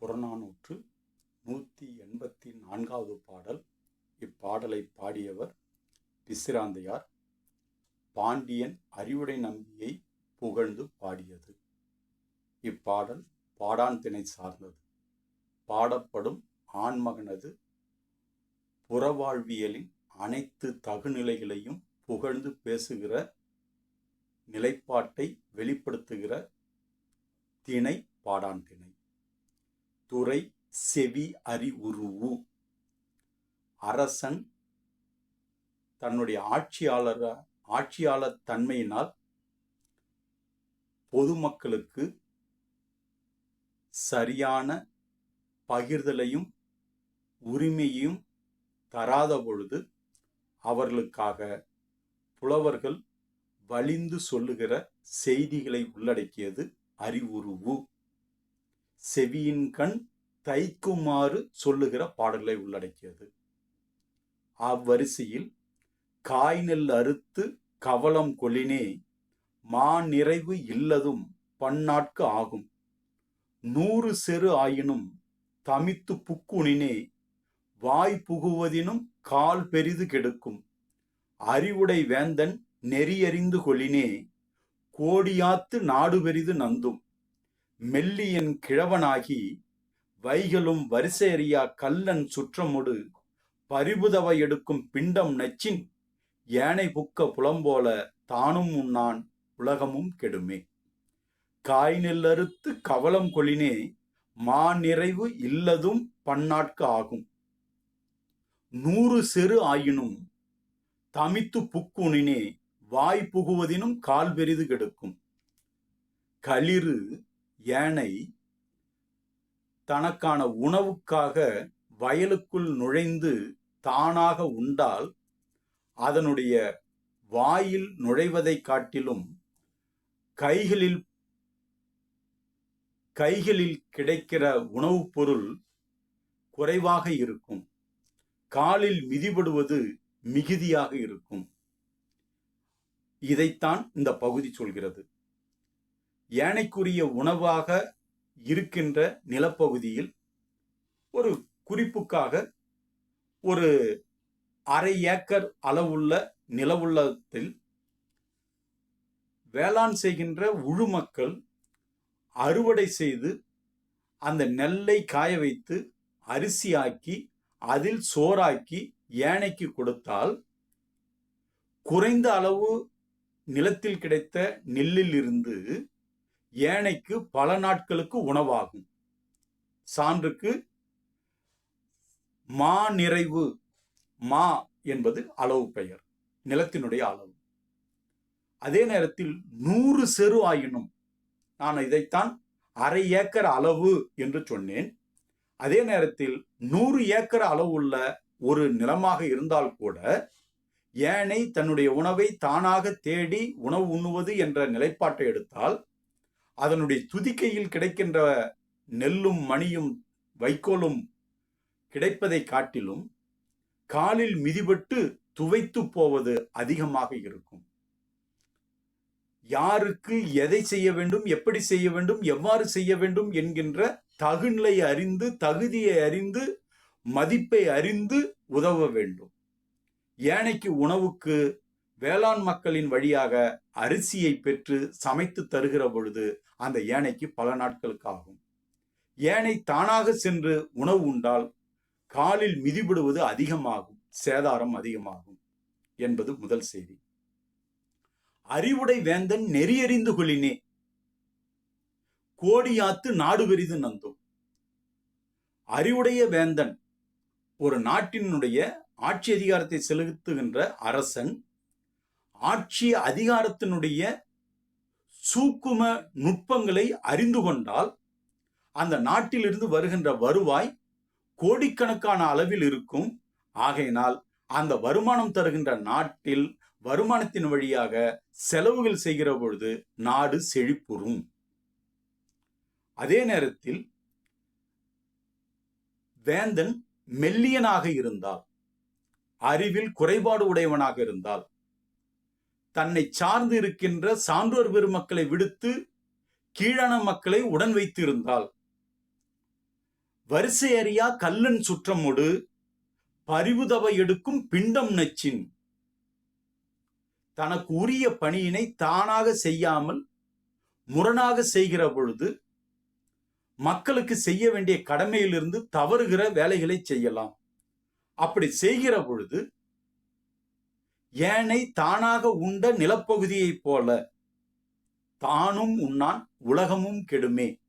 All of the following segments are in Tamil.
புறநானூற்று நூற்றி எண்பத்தி நான்காவது பாடல். இப்பாடலை பாடியவர் பிசிராந்தையார் பாண்டியன் அறிவுடை நம்பியை புகழ்ந்து பாடியது. இப்பாடல் பாடான் திணை சார்ந்தது. பாடப்படும் ஆண்மகனது புறவாழ்வியலின் அனைத்து தகுநிலைகளையும் புகழ்ந்து பேசுகிற நிலைப்பாட்டை வெளிப்படுத்துகிற திணை பாடான் திணை துறை செவி அறிவுருவு அரசன் தன்னுடைய ஆட்சியாளர் ஆட்சியாளர் தன்மையினால் பொதுமக்களுக்கு சரியான பகிர்தலையும் உரிமையையும் தராத பொழுது அவர்களுக்காக புலவர்கள் வலிந்து சொல்லுகிற செய்திகளை உள்ளடக்கியது அறிவுருவு செவியின் கண் தைக்குமாறு சொல்லுகிற பாடல்களை உள்ளடக்கியது. அவ்வரிசையில் காய் நெல் அறுத்து கவலம் கொலினே மா நிறைவு இல்லதும் பன்னாட்கு ஆகும். நூறு செரு ஆயினும் தமித்து புக்குணினே வாய் புகுவதினும் கால் பெரிது கெடுக்கும். அறிவுடை வேந்தன் நெறியறிந்து கொளினே கோடியாத்து நாடு பெரிது நந்தும். மெல்லியன் கிழவனாகி வைகளும் வரிசையறியா கல்லன் சுற்றமொடு பரிபுதவை எடுக்கும் பிண்டம் நச்சின் ஏனை புக்க புலம்போல தானும் உண்ணான் உலகமும் கெடுமே. காய் நெல்லறுத்து கவலம் கொளினே மா நிறைவு இல்லதும் பன்னாட்கு ஆகும். நூறு செரு ஆயினும் தமித்து புக்குணினே வாய் புகுவதினும் கால் பெரிது கெடுக்கும். களிறு யானை தனக்கான உணவுக்காக வயலுக்குள் நுழைந்து தானாக உண்டால் அதனுடைய வாயில் நுழைவதை காட்டிலும் கைகளில் கைகளில் கிடைக்கிற உணவுப் பொருள் குறைவாக இருக்கும். காலில் மிதிபடுவது மிகுதியாக இருக்கும். இதைத்தான் இந்த பகுதி சொல்கிறது. யானைக்குரிய உணவாக இருக்கின்ற நிலப்பகுதியில் ஒரு குறிப்புக்காக ஒரு அரை ஏக்கர் அளவுள்ள நிலவுள்ளத்தில் வேளாண் செய்கின்ற உழு மக்கள் அறுவடை செய்து அந்த நெல்லை காய வைத்து அரிசியாக்கி அதில் சோறாக்கி யானைக்கு கொடுத்தால் குறைந்த அளவு நிலத்தில் கிடைத்த நெல்லில் இருந்து ஏனைக்கு பல நாட்களுக்கு உணவாகும். சான்றுக்கு மா நிறைவு மா என்பது அளவு பெயர் நிலத்தினுடைய அளவு. அதே நேரத்தில் நூறு செரு ஆயினும் நான் இதைத்தான் அரை ஏக்கர் அளவு என்று சொன்னேன். அதே நேரத்தில் நூறு ஏக்கர் அளவு உள்ள ஒரு நிலமாக இருந்தால் கூட ஏனை தன்னுடைய உணவை தானாக தேடி உணவு உண்ணுவது என்ற நிலைப்பாட்டை எடுத்தால் அதனுடைய துதிக்கையில் கிடைக்கின்ற நெல்லும் மணியும் வைக்கோலும் கிடைப்பதை காட்டிலும் காலில் மிதிபட்டு துவைத்து போவது அதிகமாக இருக்கும். யாருக்கு எதை செய்ய வேண்டும் எப்படி செய்ய வேண்டும் எவ்வாறு செய்ய வேண்டும் என்கின்ற தகுநிலை அறிந்து தகுதியை அறிந்து மதிப்பை அறிந்து உதவ வேண்டும். ஏனைக்கு உணவுக்கு வேளாண் மக்களின் வழியாக அரிசியை பெற்று சமைத்து தருகிற பொழுது அந்த ஏனைக்கு பல நாட்களுக்கு ஆகும் ஏனை தானாக சென்று உணவு உண்டால் காலில் மிதிபடுவது அதிகமாகும் சேதாரம் அதிகமாகும் என்பது முதல் செய்தி. அறிவுடை வேந்தன் நெறியறிந்து கொள்ளினே கோடியாத்து நாடு பெரிது நந்தும் அறிவுடைய வேந்தன் ஒரு நாட்டினுடைய ஆட்சி அதிகாரத்தை செலுத்துகின்ற அரசன் ஆட்சி அதிகாரத்தினுடைய சூக்கும நுட்பங்களை அறிந்து கொண்டால் அந்த நாட்டிலிருந்து வருகின்ற வருவாய் கோடிக்கணக்கான அளவில் இருக்கும். ஆகையினால் அந்த வருமானம் தருகின்ற நாட்டில் வருமானத்தின் வழியாக செலவுகள் செய்கிற பொழுது நாடு செழிப்புறும். அதே நேரத்தில் வேந்தன் மெல்லியனாக இருந்தால் அறிவில் குறைபாடு உடையவனாக இருந்தால் தன்னை சார்ந்து இருக்கின்ற சான்றோர் பெருமக்களை விடுத்து கீழான மக்களை உடன் வைத்திருந்தால் வரிசை அறியா கல்லன் சுற்றமொடு பரிவுதவை எடுக்கும் பிண்டம் நச்சின். தனக்கு உரிய பணியினை தானாக செய்யாமல் முரணாக செய்கிற பொழுது மக்களுக்கு செய்ய வேண்டிய கடமையிலிருந்து தவறுகிற வேலைகளை செய்யலாம். அப்படி செய்கிற பொழுது ஏனை தானாக உண்ட நிலப்பகுதியைப் போல. தானும் உண்ணான் உலகமும் கெடுமே.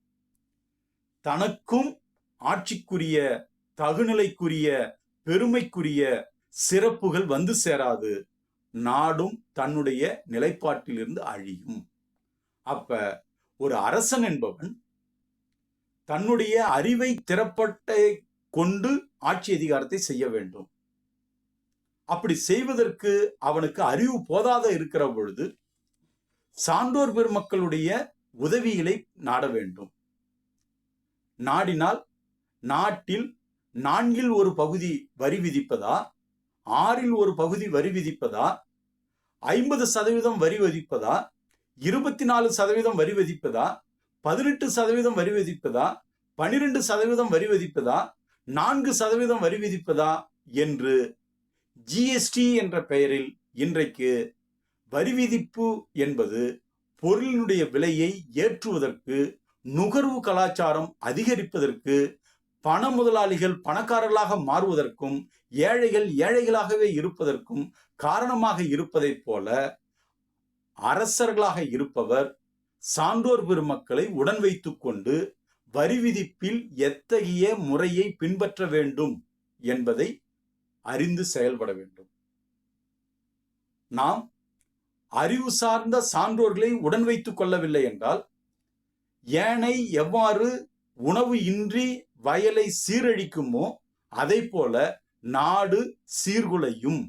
தனக்கும் ஆட்சிக்குரிய தகுநிலைக்குரிய பெருமைக்குரிய சிறப்புகள் வந்து சேராது. நாடும் தன்னுடைய நிலைப்பாட்டிலிருந்து அழியும். அப்ப ஒரு அரசன் என்பவன் தன்னுடைய அறிவை திறப்பட்ட கொண்டு ஆட்சி அதிகாரத்தை செய்ய வேண்டும். அப்படி செய்வதற்கு அவனுக்கு அறிவு போதாத இருக்கிற பொழுது சான்றோர் பெருமக்களுடைய உதவிகளை நாட வேண்டும். நாடினால் நாட்டில் நான்கில் ஒரு பகுதி வரி விதிப்பதா? ஆறில் ஒரு பகுதி வரி விதிப்பதா? ஐம்பது சதவீதம் வரி விதிப்பதா? இருபத்தி நாலு சதவீதம் வரி விதிப்பதா? பதினெட்டு சதவீதம் வரி விதிப்பதா? பனிரெண்டு சதவீதம் வரி விதிப்பதா? நான்கு சதவீதம் வரி விதிப்பதா? என்று ஜிஎஸ்டி என்ற பெயரில் இன்றைக்கு வரி விதிப்பு என்பது பொருளினுடைய விலையை ஏற்றுவதற்கு நுகர்வு கலாச்சாரம் அதிகரிப்பதற்கு பண முதலாளிகள் பணக்காரர்களாக மாறுவதற்கும் ஏழைகள் ஏழைகளாகவே இருப்பதற்கும் காரணமாக இருப்பதைப் போல அரசர்களாக இருப்பவர் சான்றோர் பெருமக்களை உடன் வைத்து கொண்டு வரி விதிப்பில் எத்தகைய முறையை பின்பற்ற வேண்டும் என்பதை அறிந்து செயல்பட வேண்டும். நாம் அறிவு சார்ந்த சான்றோர்களை உடன் வைத்துக் கொள்ளவில்லை என்றால் ஏனை எவ்வாறு உணவு இன்றி வயலை சீரழிக்குமோ அதை போல நாடு சீர்குலையும்.